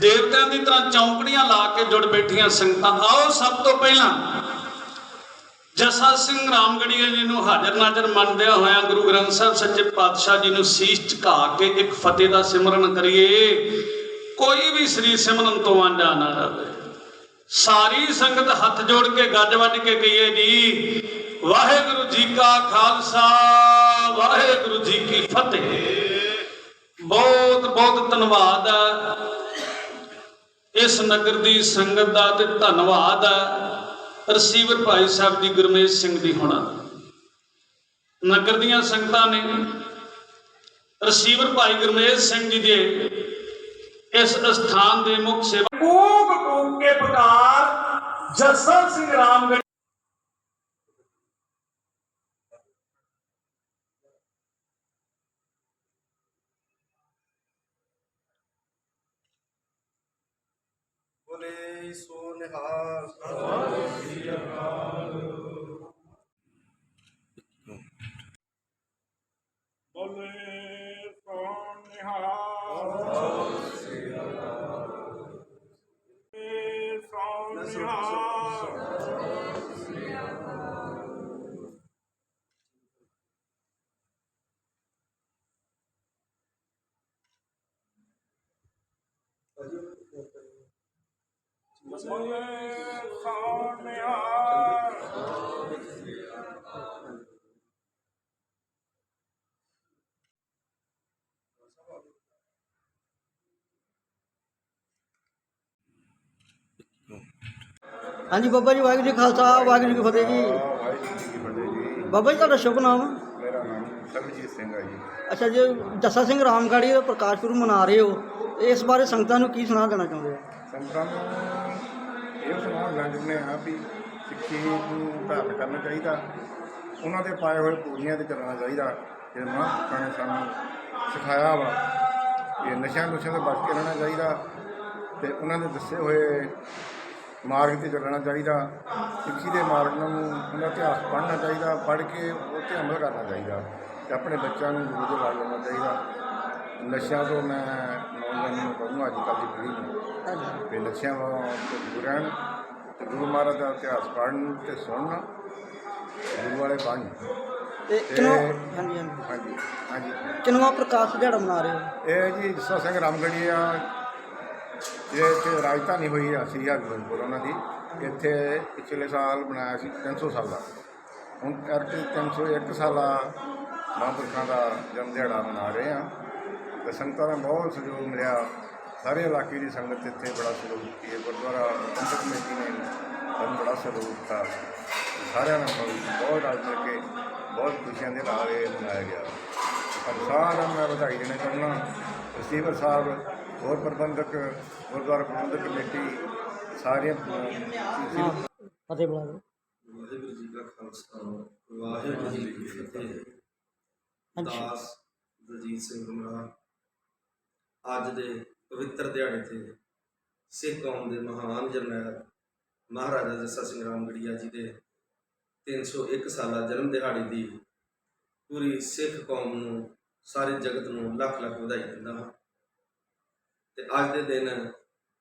ਦੇਵਤਿਆਂ ਦੀ ਤਰ੍ਹਾਂ ਚੌਂਕੜੀਆਂ ਲਾ ਕੇ ਜੁੜ ਬੈਠੀਆਂ ਸੰਗਤਾਂ। ਆਓ ਸਭ ਤੋਂ ਪਹਿਲਾਂ ਜਸਾ ਸਿੰਘ ਰਾਮਗੜੀਆ ਜੀ ਨੂੰ ਹਾਜ਼ਰ ਨਾਜ਼ਰ ਮੰਨਦਿਆਂ ਹੋਇਆਂ ਗੁਰੂ ਗ੍ਰੰਥ ਸਾਹਿਬ ਸੱਚੇ ਪਾਤਸ਼ਾਹ ਜੀ ਨੂੰ ਸੀਸ ਝੁਕਾ ਕੇ ਇੱਕ ਫਤਿਹ ਦਾ ਸਿਮਰਨ ਕਰੀਏ। ਕੋਈ ਵੀ ਸ੍ਰੀ ਸਿਮਰਨ ਤੋਂ ਵਾਂਝਾ ਨਾ ਰਹੇ ਸਾਰੀ ਸੰਗਤ ਹੱਥ ਜੋੜ ਕੇ ਗੱਜ ਵੱਜ ਕੇ ਕਹੀਏ ਜੀ, ਵਾਹਿਗੁਰੂ ਜੀ ਕਾ ਖਾਲਸਾ, ਵਾਹਿਗੁਰੂ ਜੀ ਕੀ ਫਤਿਹ। ਬਹੁਤ ਬਹੁਤ ਧੰਨਵਾਦ। ਹੈ ਇਸ ਨਗਰ ਦੀ ਸੰਗਤ ਦਾ ਤੇ ਧੰਨਵਾਦ ਹੈ ਰਸੀਵਰ ਭਾਈ ਸਾਹਿਬ ਜੀ ਗੁਰਮੇਜ ਸਿੰਘ ਜੀ ਹੋਣਾ। ਨਗਰ ਦੀਆਂ ਸੰਗਤਾਂ ਨੇ ਰਸੀਵਰ ਭਾਈ ਗੁਰਮੇਜ ਸਿੰਘ ਜੀ ਦੇ ਇਸ ਸਥਾਨ ਦੇ ਮੁੱਖ ਸੇਵਾ ਕੂਕ ਕੂਕ ਕੇ ਪੁਕਾਰ ਜਸਨ ਸਿੰਘ ਰਾਮਗੜ ਬੋਲੇ ਸੋ ਨਿਹਾਲ ਬੋਲੇ ਸੋਨ ਨਿਹਾਲ ਬੋਲੇ ਸੋਨ ਨਿਹਾਲ ਬੋਲੇ ਸੋਨ ਨਿਹਾਲ ਹਾਂਜੀ ਬਾਬਾ ਜੀ ਵਾਹਿਗੁਰੂ ਜੀ ਖਾਲਸਾ ਵਾਹਿਗੁਰੂ ਜੀ ਫਤਿਹ ਜੀ। ਬਾਬਾ ਜੀ ਤੁਹਾਡਾ ਸ਼ੁਭ ਨਾਮ? ਮੇਰਾ ਨਾਮ ਸਰਬਜੀਤ ਸਿੰਘ ਹੈ ਜੀ। ਅੱਛਾ ਜੀ ਜੱਸਾ ਸਿੰਘ ਰਾਮਗੜ੍ਹੀ ਦਾ ਪ੍ਰਕਾਸ਼ ਪੁਰਬ ਮਨਾ ਰਹੇ ਹੋ। ਇਸ ਬਾਰੇ ਸੰਗਤਾਂ ਨੂੰ ਕੀ ਸੁਣਾ ਦੇਣਾ ਚਾਹੁੰਦੇ ਹੋ? ਸੰਤਾਂ ਨੂੰ ਇਹ ਸੁਣਾਉਣ ਚਾਹੁੰਦੇ ਵੀ ਸਿੱਖੀ ਨੂੰ ਧਾਰਨ ਕਰਨਾ ਚਾਹੀਦਾ। ਉਹਨਾਂ ਦੇ ਪਾਏ ਹੋਏ ਪੂਰੀਆਂ ਤੇ ਚੱਲਣਾ ਚਾਹੀਦਾ। ਜੇ ਮਹਾਂਪੁਰਖਾਂ ਨੇ ਸਾਨੂੰ ਸਿਖਾਇਆ ਵਾ। ਇਹ ਨਸ਼ਿਆਂ ਨੁਸ਼ਿਆਂ ਤੋਂ ਬਚ ਕੇ ਰਹਿਣਾ ਚਾਹੀਦਾ। ਤੇ ਉਹਨਾਂ ਦੇ ਦੱਸੇ ਹੋਏ ਮਾਰਗ ਤੇ ਚੱਲਣਾ ਚਾਹੀਦਾ। ਸਿੱਖੀ ਦੇ ਮਾਰਗ ਨੂੰ ਉਹਨਾਂ ਇਤਿਹਾਸ ਪੜ੍ਹਨਾ ਚਾਹੀਦਾ। ਪੜ੍ਹ ਕੇ ਉਹ ਤੇ ਅਮਲ ਕਰਨਾ ਚਾਹੀਦਾ। ਤੇ ਆਪਣੇ ਬੱਚਿਆਂ ਨੂੰ ਗੁਰੂ ਦੇ ਨਾਲ ਲੈਣਾ ਚਾਹੀਦਾ। ਨਸ਼ਿਆਂ ਤੋਂ ਮੈਂ ਨੌਜਵਾਨਾਂ ਨੂੰ ਕਹੂੰਗਾ ਅੱਜ ਕੱਲ੍ਹ ਦੀ ਪੀੜ੍ਹੀ ਨੂੰ ਵੀ ਨਸ਼ਿਆਂ ਤੋਂ ਦੂਰ ਰਹਿਣ ਤੇ ਗੁਰੂ ਮਹਾਰਾਜ ਦਾ ਇਤਿਹਾਸ ਪੜ੍ਹਨ ਤੇ ਸੁਣਨ ਗੁਰੂ ਵਾਲੇ ਬਣ। ਤੇ ਕਿਨੋ ਹਾਂਜੀ ਹਾਂਜੀ। ਹਾਂਜੀ ਹਾਂਜੀ। ਕਿਨਵਾ ਪ੍ਰਕਾਸ਼ ਦਿਹਾੜਾ ਮਨਾ ਰਹੇ ਹੋ? ਇਹ ਜੀ ਜੱਸਾ ਸਿੰਘ ਰਾਮਗੜੀਆ ਇਹ ਇੱਥੇ ਰਾਜਧਾਨੀ ਹੋਈ ਆ ਸ੍ਰੀ ਹਰਗੋਬਿੰਦਪੁਰ ਉਹਨਾਂ ਦੀ। ਇੱਥੇ ਪਿਛਲੇ ਸਾਲ ਬਣਾਇਆ ਸੀ 300 ਸਾਲਾ। ਹੁਣ ਕਰਕੇ 301 ਸਾਲਾ ਮਹਾਂਪੁਰਖਾਂ ਦਾ ਜਨਮ ਦਿਹਾੜਾ ਮਨਾ ਰਹੇ ਆ। ਤੇ ਸੰਗਤਾਂ ਦਾ ਬਹੁਤ ਸਹਿਯੋਗ ਮਿਲਿਆ। ਸਾਰੇ ਇਲਾਕੇ ਦੀ ਸੰਗਤ ਇੱਥੇ ਬੜਾ ਸਹਿਯੋਗ ਕੀਤੀ ਹੈ। ਗੁਰਦੁਆਰਾ ਪ੍ਰਬੰਧਕ ਕਮੇਟੀ ਨੇ ਸਾਨੂੰ ਬੜਾ ਸਹਿਯੋਗ ਦਿੱਤਾ। ਸਾਰਿਆਂ ਨਾਲ ਬਹੁਤ ਰਲ ਮਿਲ ਕੇ ਬਹੁਤ ਖੁਸ਼ੀਆਂ ਦੇ ਨਾਲ ਇਹ ਮਨਾਇਆ ਗਿਆ। ਪਰ ਸਾਰਿਆਂ ਨੂੰ ਮੈਂ ਵਧਾਈ ਦੇਣਾ ਚਾਹੁੰਦਾ ਰਸੀਵਰ ਸਾਹਿਬ ਹੋਰ ਪ੍ਰਬੰਧਕ ਗੁਰਦੁਆਰਾ ਪ੍ਰਬੰਧਕ ਕਮੇਟੀ ਸਾਰੀਆਂ ਫਤਿਹ ਬੁਲਾ ਦਿਓ। ਵਾਹਿਗੁਰੂ ਜੀ ਕਾ ਖਾਲਸਾ ਵਾਹਿਗੁਰੂ ਜੀ ਕੀ ਫਤਿਹ। ਹਾਂਜੀ। ਦਾਸ ਦਲਜੀਤ ਸਿੰਘ ਗੁਮਰਾਹ ਅੱਜ ਦੇ ਪਵਿੱਤਰ ਦਿਹਾੜੇ ਤੇ ਸਿੱਖ ਕੌਮ ਦੇ ਮਹਾਨ ਜਰਨੈਲ ਮਹਾਰਾਜਾ ਜੱਸਾ ਸਿੰਘ ਰਾਮਗੜੀਆ ਜੀ ਦੇ 301 ਸਾਲਾ ਜਨਮ ਦਿਹਾੜੇ ਦੀ ਪੂਰੀ ਸਿੱਖ ਕੌਮ ਨੂੰ, ਸਾਰੇ ਜਗਤ ਨੂੰ ਲੱਖ ਲੱਖ ਵਧਾਈ ਦਿੰਦਾ ਹਾਂ। ਤੇ ਅੱਜ ਦੇ ਦਿਨ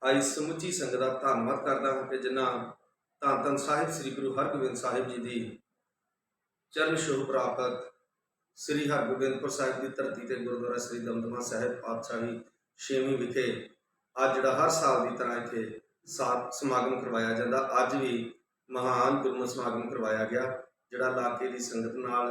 ਆਈ ਸਮੁੱਚੀ ਸੰਗਤ ਦਾ ਧੰਨਵਾਦ ਕਰਦਾ ਹਾਂ ਕਿ ਜਿਨ੍ਹਾਂ ਧੰਨ ਧੰਨ ਸਾਹਿਬ ਸ੍ਰੀ ਗੁਰੂ ਹਰਗੋਬਿੰਦ ਸਾਹਿਬ ਜੀ ਦੀ ਚਰਨ ਛੋਹ ਪ੍ਰਾਪਤ ਸ੍ਰੀ ਹਰਗੋਬਿੰਦਪੁਰ ਸਾਹਿਬ ਦੀ ਧਰਤੀ ਤੇ ਗੁਰਦੁਆਰਾ ਸ੍ਰੀ ਦਮਦਮਾ ਸਾਹਿਬ ਪਾਤਸ਼ਾਹੀ ਛੇਵੀਂ ਵਿਖੇ ਅੱਜ ਜਿਹੜਾ ਹਰ ਸਾਲ ਦੀ ਤਰ੍ਹਾਂ ਇੱਥੇ ਸਾਤ ਸਮਾਗਮ ਕਰਵਾਇਆ ਜਾਂਦਾ। ਅੱਜ ਵੀ ਮਹਾਨ ਗੁਰਮਤਿ ਸਮਾਗਮ ਕਰਵਾਇਆ ਗਿਆ, ਜਿਹੜਾ ਇਲਾਕੇ ਦੀ ਸੰਗਤ ਨਾਲ,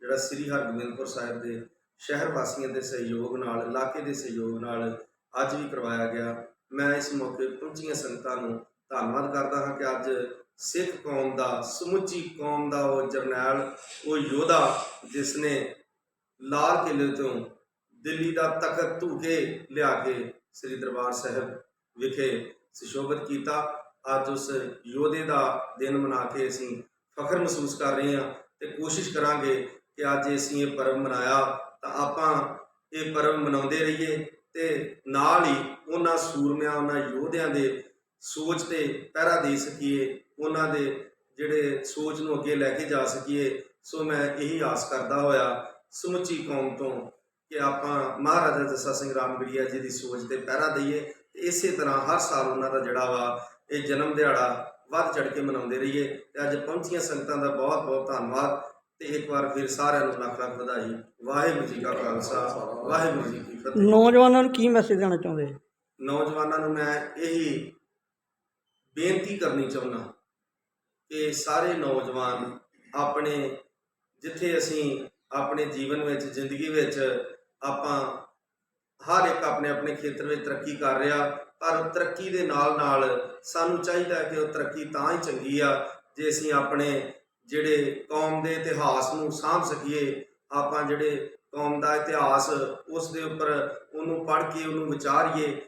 ਜਿਹੜਾ ਸ੍ਰੀ ਹਰਗੋਬਿੰਦਪੁਰ ਸਾਹਿਬ ਦੇ ਸ਼ਹਿਰ ਵਾਸੀਆਂ ਦੇ ਸਹਿਯੋਗ ਨਾਲ ਇਲਾਕੇ ਦੇ ਸਹਿਯੋਗ ਨਾਲ ਅੱਜ ਵੀ ਕਰਵਾਇਆ ਗਿਆ। ਮੈਂ ਇਸ ਮੌਕੇ ਪਹੁੰਚੀਆਂ ਸੰਗਤਾਂ ਨੂੰ ਧੰਨਵਾਦ ਕਰਦਾ ਹਾਂ ਕਿ ਅੱਜ ਸਿੱਖ ਕੌਮ ਦਾ, ਸਮੁੱਚੀ ਕੌਮ ਦਾ ਉਹ ਜਰਨੈਲ, ਉਹ ਯੋਧਾ ਜਿਸ ਨੇ ਲਾਲ ਕਿਲੇ ਤੋਂ ਦਿੱਲੀ ਦਾ ਤਖਤ ਧੂਕੇ ਲਿਆ ਕੇ ਸ੍ਰੀ ਦਰਬਾਰ ਸਾਹਿਬ ਵਿਖੇ ਸੁਸ਼ੋਭਿਤ ਕੀਤਾ। ਅੱਜ ਉਸ ਯੋਧੇ ਦਾ ਦਿਨ ਮਨਾ ਕੇ ਅਸੀਂ ਫਖਰ ਮਹਿਸੂਸ ਕਰ ਰਹੇ ਹਾਂ ਤੇ ਕੋਸ਼ਿਸ਼ ਕਰਾਂਗੇ ਕਿ ਅੱਜ ਅਸੀਂ ਇਹ ਪਰਵ ਮਨਾਇਆ ਤਾਂ ਆਪਾਂ ਇਹ ਪਰਵ ਮਨਾਉਂਦੇ ਰਹੀਏ ਤੇ ਨਾਲ ਹੀ ਉਹਨਾਂ ਸੂਰਮਿਆਂ, ਉਹਨਾਂ ਯੋਧਿਆਂ ਦੇ ਸੋਚ ਤੇ ਪਹਿਰਾ ਦੇ ਸਕੀਏ ਉਹਨਾਂ ਦੇ ਜਿਹੜੇ ਸੋਚ ਨੂੰ ਅੱਗੇ ਲੈ ਕੇ ਜਾ ਸਕੀਏ। ਸੋ ਮੈਂ ਇਹੀ ਆਸ ਕਰਦਾ ਹੋਇਆ ਸਮੁੱਚੀ ਕੌਮ ਤੋਂ ਕਿ ਆਪਾਂ ਮਹਾਰਾਜਾ ਜੱਸਾ ਸਿੰਘ ਰਾਮਗੜੀਆ ਜੀ ਦੀ ਸੋਚ ਤੇ ਪਹਿਰਾ ਦਈਏ ਤੇ ਇਸੇ ਤਰ੍ਹਾਂ ਹਰ ਸਾਲ ਉਹਨਾਂ ਦਾ ਜਿਹੜਾ ਵਾ ਇਹ ਜਨਮ ਦਿਹਾੜਾ ਵੱਧ ਚੜ ਕੇ ਮਨਾਉਂਦੇ ਰਹੀਏ। ਤੇ ਅੱਜ ਪਹੁੰਚੀਆਂ ਸੰਗਤਾਂ ਦਾ ਬਹੁਤ ਬਹੁਤ ਧੰਨਵਾਦ ਤੇ ਇੱਕ ਵਾਰ ਫਿਰ ਸਾਰਿਆਂ ਨੂੰ ਲੱਖ ਲੱਖ ਵਧਾਈ। ਵਾਹਿਗੁਰੂ ਜੀ ਕਾ ਖਾਲਸਾ ਵਾਹਿਗੁਰੂ ਜੀ ਕੀ ਫਤਿਹ। ਨੌਜਵਾਨਾਂ ਨੂੰ ਕੀ ਮੈਸੇਜ ਦੇਣਾ ਚਾਹੁੰਦੇ? ਨੌਜਵਾਨਾਂ ਨੂੰ ਮੈਂ ਇਹੀ ਬੇਨਤੀ ਕਰਨੀ ਚਾਹੁੰਦਾ ਕਿ ਸਾਰੇ ਨੌਜਵਾਨ ਆਪਣੇ, ਜਿੱਥੇ ਅਸੀਂ ਆਪਣੇ ਜੀਵਨ ਵਿੱਚ, ਜ਼ਿੰਦਗੀ ਵਿੱਚ ਆਪਾਂ ਹਰ ਇੱਕ ਆਪਣੇ ਆਪਣੇ ਖੇਤਰ ਵਿੱਚ ਤਰੱਕੀ ਕਰ ਰਿਹਾ ਪਰ ਤਰੱਕੀ ਦੇ ਨਾਲ ਨਾਲ ਸਾਨੂੰ ਚਾਹੀਦਾ ਹੈ ਕਿ ਉਹ ਤਰੱਕੀ ਤਾਂ ਹੀ ਚੰਗੀ ਆ, ਜੇ ਅਸੀਂ ਆਪਣੇ ਜਿਹੜੇ ਕੌਮ ਦੇ ਇਤਿਹਾਸ ਨੂੰ ਸਾਂਭ ਸਕੀਏ, ਆਪਾਂ ਜਿਹੜੇ ਕੌਮ ਦਾ ਇਤਿਹਾਸ ਉਸ ਦੇ ਉੱਪਰ ਉਹਨੂੰ ਪੜ੍ਹ ਕੇ ਉਹਨੂੰ ਵਿਚਾਰੀਏ